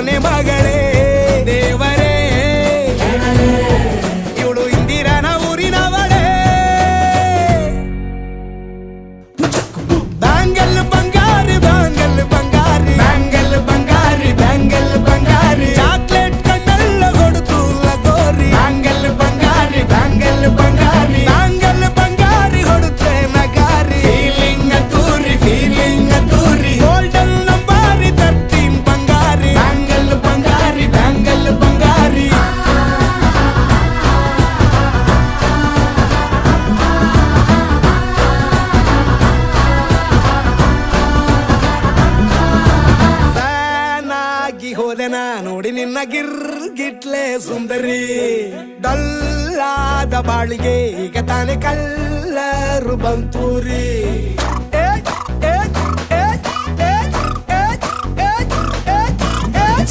ಕೊನೆ ಮಗಳೇ ದೇವರೇ ಇವಳು ಇಂದಿರನ ಊರಿನವಳೇ ಹೋದೆನ ನೋಡಿ ನಿನ್ನ ಗಿರ್ ಗಿಟ್ಲೆ ಸುಂದರಿ. ಡಲ್ಲಾದ ಬಾಳಿಗೆ ಈಗ ತಾನೆ ಕಲ್ಲರು ಬಂತೂರಿ.